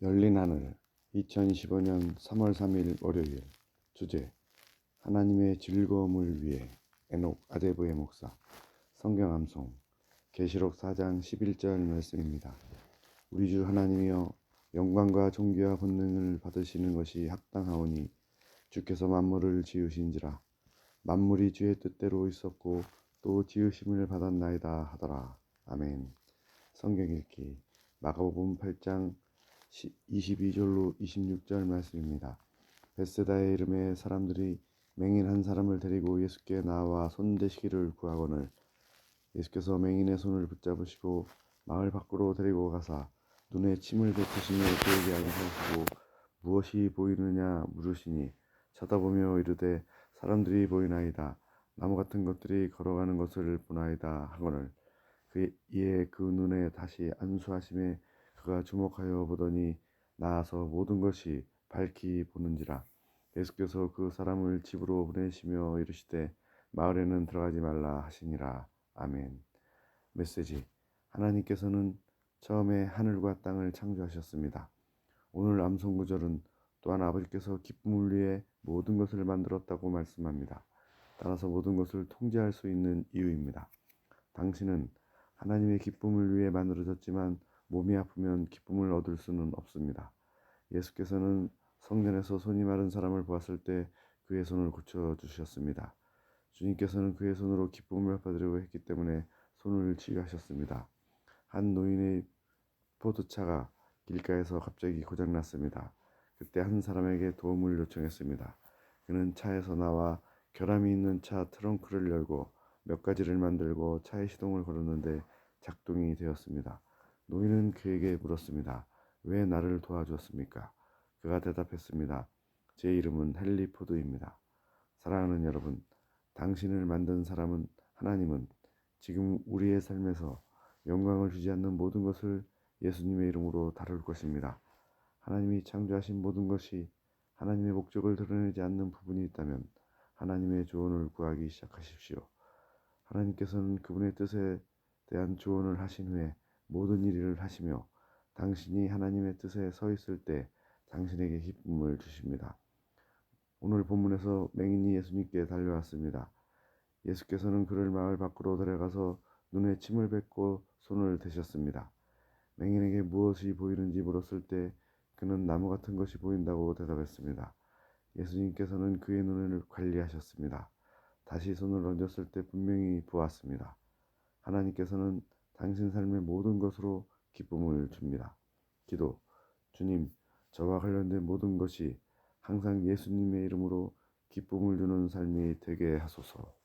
열린 하늘 2025년 3월 3일 월요일 주제 하나님의 즐거움을 위해 에녹 아데브의 목사 성경 암송 계시록 4장 11절 말씀입니다. 우리 주 하나님이여 영광과 존귀와 권능을 받으시는 것이 합당하오니 주께서 만물을 지으신지라 만물이 주의 뜻대로 있었고 또 지으심을 받았나이다 하더라. 아멘. 성경 읽기 마가복음 8장 22절로 26절 말씀입니다. 베세다의 이름의 사람들이 맹인 한 사람을 데리고 예수께 나와 손대시기를 구하거늘 예수께서 맹인의 손을 붙잡으시고 마을 밖으로 데리고 가사 눈에 침을 뱉으시며 그에게 안서시고 무엇이 보이느냐 물으시니 쳐다보며 이르되 사람들이 보이나이다 나무 같은 것들이 걸어가는 것을 보나이다 하거늘 그 이에 그 눈에 다시 안수하심에 그가 주목하여 보더니 나아서 모든 것이 밝히 보는지라 예수께서 그 사람을 집으로 보내시며 이르시되 마을에는 들어가지 말라 하시니라 아멘 메시지 하나님께서는 처음에 하늘과 땅을 창조하셨습니다. 오늘 암송 구절은 또한 아버지께서 기쁨을 위해 모든 것을 만들었다고 말씀합니다. 따라서 모든 것을 통제할 수 있는 이유입니다. 당신은 하나님의 기쁨을 위해 만들어졌지만 몸이 아프면 기쁨을 얻을 수는 없습니다. 예수께서는 성전에서 손이 마른 사람을 보았을 때 그의 손을 고쳐 주셨습니다. 주님께서는 그의 손으로 기쁨을 받으려고 했기 때문에 손을 치유하셨습니다. 한 노인의 포도차가 길가에서 갑자기 고장났습니다. 그때 한 사람에게 도움을 요청했습니다. 그는 차에서 나와 결함이 있는 차 트렁크를 열고 몇 가지를 만들고 차에 시동을 걸었는데 작동이 되었습니다. 노인은 그에게 물었습니다. 왜 나를 도와주었습니까? 그가 대답했습니다. 제 이름은 헨리 포드입니다. 사랑하는 여러분, 당신을 만든 사람은 하나님은 지금 우리의 삶에서 영광을 주지 않는 모든 것을 예수님의 이름으로 다룰 것입니다. 하나님이 창조하신 모든 것이 하나님의 목적을 드러내지 않는 부분이 있다면 하나님의 조언을 구하기 시작하십시오. 하나님께서는 그분의 뜻에 대한 조언을 하신 후에 모든 일을 하시며 당신이 하나님의 뜻에 서 있을 때 당신에게 기쁨을 주십니다. 오늘 본문에서 맹인이 예수님께 달려왔습니다. 예수께서는 그를 마을 밖으로 데려가서 눈에 침을 뱉고 손을 대셨습니다. 맹인에게 무엇이 보이는지 물었을 때 그는 나무 같은 것이 보인다고 대답했습니다. 예수님께서는 그의 눈을 관리하셨습니다. 다시 손을 얹었을 때 분명히 보았습니다. 하나님께서는 당신 삶의 모든 것으로 기쁨을 줍니다. 기도, 주님, 저와 관련된 모든 것이 항상 예수님의 이름으로 기쁨을 주는 삶이 되게 하소서.